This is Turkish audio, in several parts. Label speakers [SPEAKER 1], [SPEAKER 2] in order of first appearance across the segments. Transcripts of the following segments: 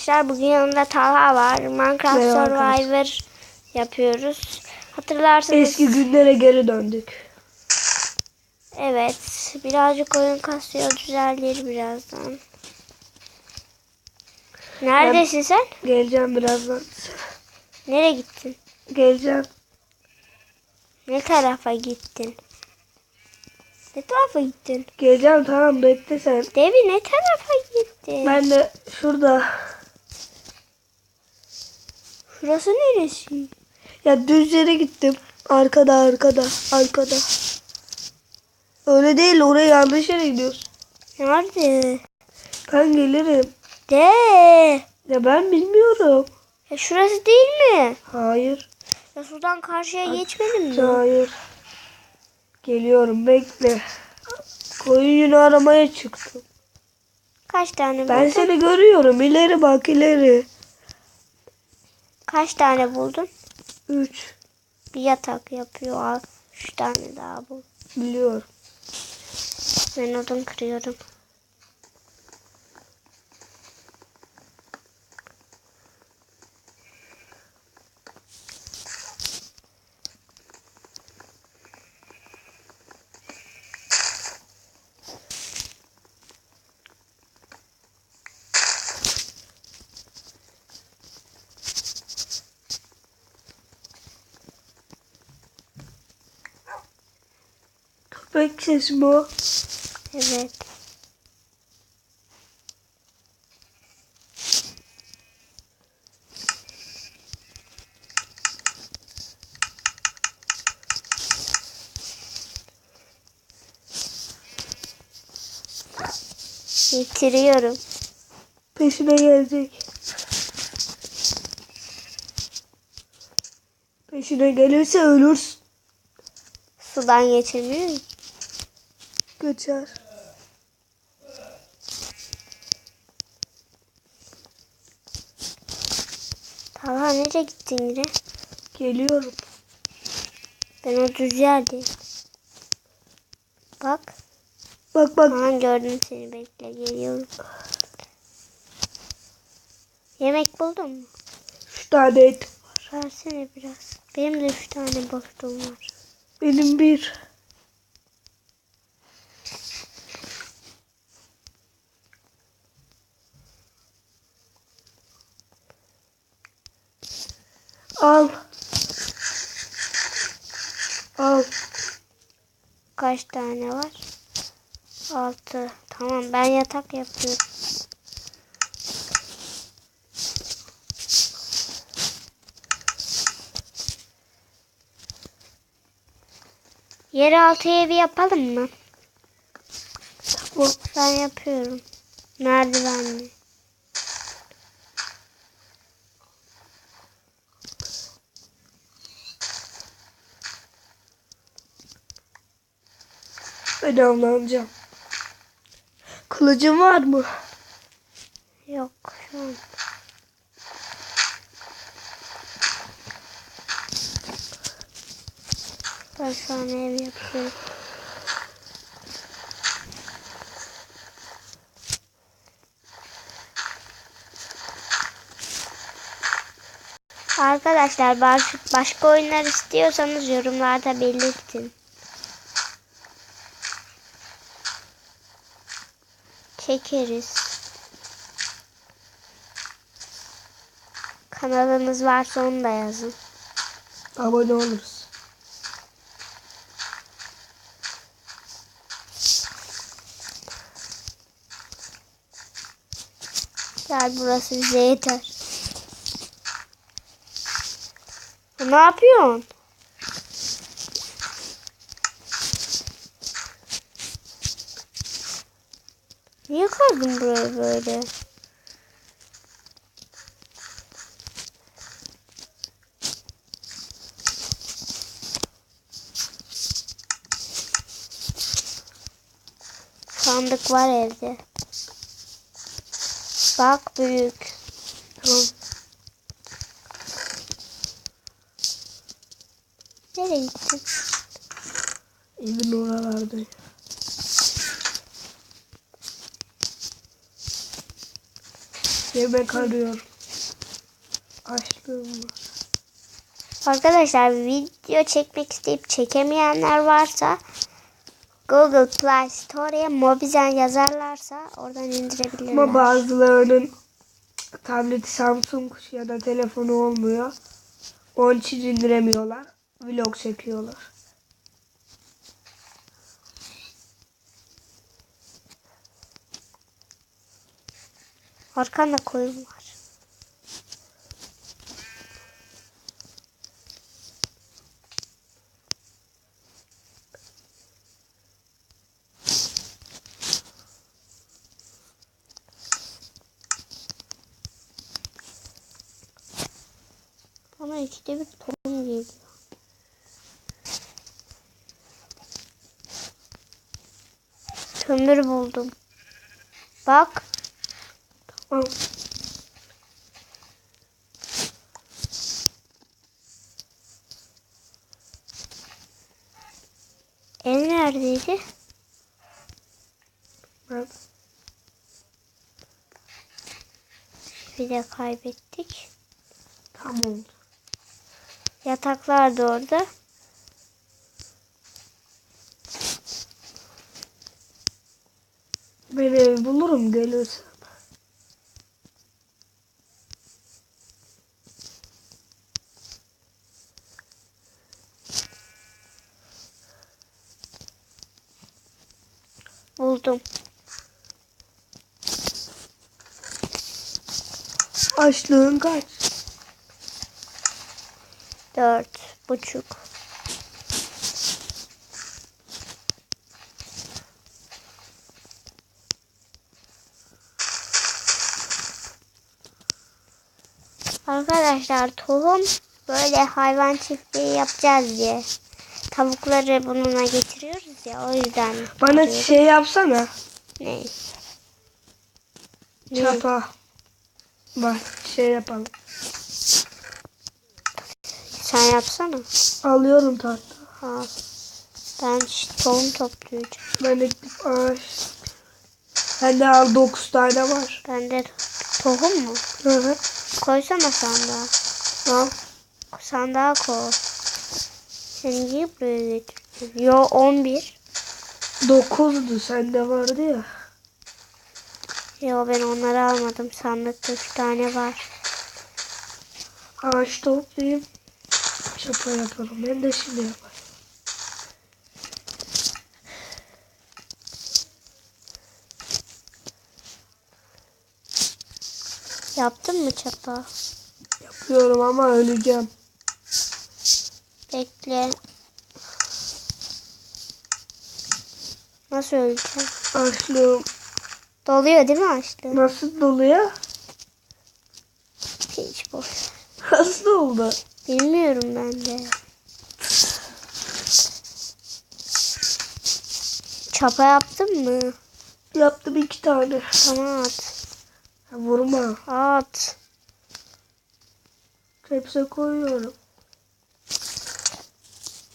[SPEAKER 1] Arkadaşlar bugün yanımda Talha var. Minecraft
[SPEAKER 2] Merhaba
[SPEAKER 1] Survivor yapıyoruz. Hatırlarsanız
[SPEAKER 2] Eski günlere geri döndük.
[SPEAKER 1] evet birazcık oyun kasıyor düzelir birazdan. Neredesin sen?
[SPEAKER 2] Geleceğim birazdan.
[SPEAKER 1] Nereye gittin?
[SPEAKER 2] Geleceğim.
[SPEAKER 1] Ne tarafa gittin? Ne tarafa gittin?
[SPEAKER 2] Geleceğim tamam bekle sen.
[SPEAKER 1] Devi ne tarafa gittin?
[SPEAKER 2] Ben de şurada.
[SPEAKER 1] Şurası neresi?
[SPEAKER 2] Ya düz yere gittim. Arkada arkada arkada. Öyle değil oraya yanlış yere gidiyorsun.
[SPEAKER 1] Nerede?
[SPEAKER 2] Ben gelirim.
[SPEAKER 1] De.
[SPEAKER 2] Ya ben bilmiyorum.
[SPEAKER 1] Ya şurası değil mi?
[SPEAKER 2] Hayır.
[SPEAKER 1] Ya şuradan karşıya geçmedin mi?
[SPEAKER 2] Hayır. Geliyorum bekle. Koyun yünü aramaya çıktım.
[SPEAKER 1] Kaç tane
[SPEAKER 2] Ben
[SPEAKER 1] buldun?
[SPEAKER 2] seni görüyorum. İleri bak ileri.
[SPEAKER 1] Kaç tane buldun?
[SPEAKER 2] Üç.
[SPEAKER 1] Bir yatak yapıyor. Al. Üç tane daha bul.
[SPEAKER 2] Biliyorum.
[SPEAKER 1] Ben odun kırıyorum.
[SPEAKER 2] Köpek sesi o?
[SPEAKER 1] Evet. Getiriyorum.
[SPEAKER 2] Peşine gelecek. Peşine gelirse ölürsün.
[SPEAKER 1] Sudan geçemiyor
[SPEAKER 2] Göçer.
[SPEAKER 1] Talha nereye gittin yine?
[SPEAKER 2] Geliyorum.
[SPEAKER 1] Ben o düz yerdeyim. Bak.
[SPEAKER 2] Bak bak.
[SPEAKER 1] Aman gördüm seni bekle geliyorum. Yemek buldun mu?
[SPEAKER 2] Üç tane et.
[SPEAKER 1] Versene biraz. Benim de üç tane boşluğum var.
[SPEAKER 2] Benim bir. Al. Al.
[SPEAKER 1] Kaç tane var? Altı. Tamam ben yatak yapıyorum. Yeraltı evi yapalım mı?
[SPEAKER 2] Tamam.
[SPEAKER 1] Ben yapıyorum. Merdivenli.
[SPEAKER 2] Ben avlanacağım. Kılıcın var mı?
[SPEAKER 1] Yok an. Ben şu an ev yapıyorum. Arkadaşlar baş, başka oyunlar istiyorsanız yorumlarda belirtin. Çekeriz. Kanalınız varsa onu da yazın.
[SPEAKER 2] Abone oluruz.
[SPEAKER 1] Gel burası bize yeter. Ne yapıyorsun? Niye kaldın buraya böyle? Sandık var evde. Bak büyük.
[SPEAKER 2] Tamam.
[SPEAKER 1] Nereye gittin?
[SPEAKER 2] Evin oralardayım. Yemek arıyorum. Açlığım var.
[SPEAKER 1] Arkadaşlar video çekmek isteyip çekemeyenler varsa Google Play Store'ya Mobizen yazarlarsa oradan indirebilirler.
[SPEAKER 2] Ama bazılarının tableti Samsung ya da telefonu olmuyor. Onun için indiremiyorlar. Vlog çekiyorlar.
[SPEAKER 1] Arkanda koyun var. Bana ikide bir tohum geliyor. Kömür buldum. Bak.
[SPEAKER 2] Tamam.
[SPEAKER 1] Ev neredeydi? Bir de kaybettik.
[SPEAKER 2] tamam.
[SPEAKER 1] Yataklar da orada.
[SPEAKER 2] Ben ev bulurum gelirsen.
[SPEAKER 1] Buldum.
[SPEAKER 2] Açlığın kaç?
[SPEAKER 1] Dört buçuk. Arkadaşlar tohum böyle hayvan çiftliği yapacağız diye. Tavukları bununla getiriyoruz ya o yüzden.
[SPEAKER 2] Bana
[SPEAKER 1] arıyorum.
[SPEAKER 2] şey yapsana.
[SPEAKER 1] Ne?
[SPEAKER 2] Çapa. Bak şey yapalım.
[SPEAKER 1] Sen yapsana.
[SPEAKER 2] Alıyorum tahta.
[SPEAKER 1] Ha. Ben işte tohum toplayacağım.
[SPEAKER 2] Ben ektim ağaç. Bende al 9 tane var.
[SPEAKER 1] Bende tohum mu?
[SPEAKER 2] Hı hı.
[SPEAKER 1] Koysana sandığa.
[SPEAKER 2] Al.
[SPEAKER 1] Sandığa koy. Sen niye buraya getirdin? Yo 11.
[SPEAKER 2] 9'du sende vardı ya.
[SPEAKER 1] Yo ben onları almadım. Sandıkta 3 tane var.
[SPEAKER 2] Ağaç toplayayım. Çapa yaparım. Ben de şimdi yaparım.
[SPEAKER 1] Yaptın mı çapa?
[SPEAKER 2] Yapıyorum ama öleceğim.
[SPEAKER 1] Bekle. Nasıl öleceğim?
[SPEAKER 2] Açlığım
[SPEAKER 1] Doluyor değil mi açlığı?
[SPEAKER 2] nasıl doluyor?
[SPEAKER 1] Hiç boş.
[SPEAKER 2] Nasıl oldu?
[SPEAKER 1] Bilmiyorum ben de. Çapa yaptın mı?
[SPEAKER 2] Yaptım iki tane.
[SPEAKER 1] Tamam at.
[SPEAKER 2] Vurma.
[SPEAKER 1] At.
[SPEAKER 2] Hepsi koyuyorum.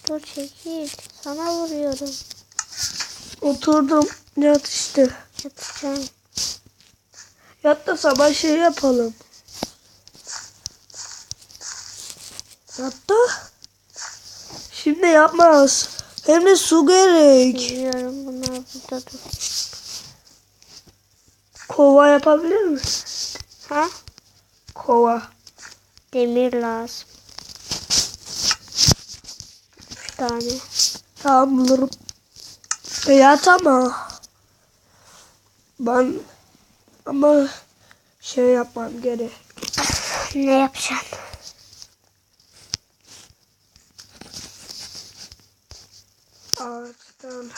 [SPEAKER 1] Dur çekil. Sana vuruyorum.
[SPEAKER 2] Oturdum. Yat işte.
[SPEAKER 1] Yatacağım.
[SPEAKER 2] Yat da sabah şey yapalım. Yat da. Şimdi yapmaz. Hem de su gerek.
[SPEAKER 1] Biliyorum bunlar burada dur.
[SPEAKER 2] Kova yapabilir misin?
[SPEAKER 1] Ha?
[SPEAKER 2] Kova.
[SPEAKER 1] Demir lazım. Üç tane.
[SPEAKER 2] Tamam bulurum. E yat ama. Ben ama şey yapmam gerek.
[SPEAKER 1] Ne yapacaksın?
[SPEAKER 2] Ağaçtan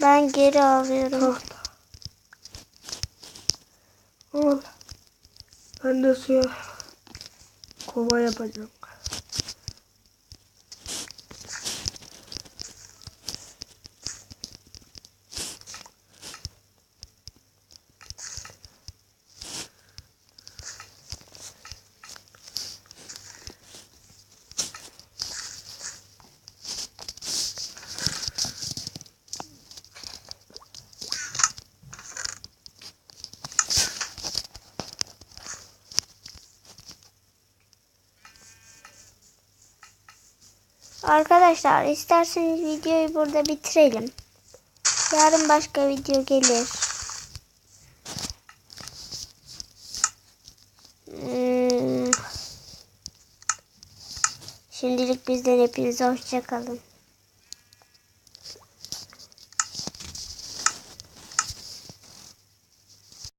[SPEAKER 1] Ben geri alıyorum.
[SPEAKER 2] Ol. Ben de suya kova yapacağım.
[SPEAKER 1] Arkadaşlar isterseniz videoyu burada bitirelim. Yarın başka video gelir. Hmm. Şimdilik bizden hepinize hoşçakalın.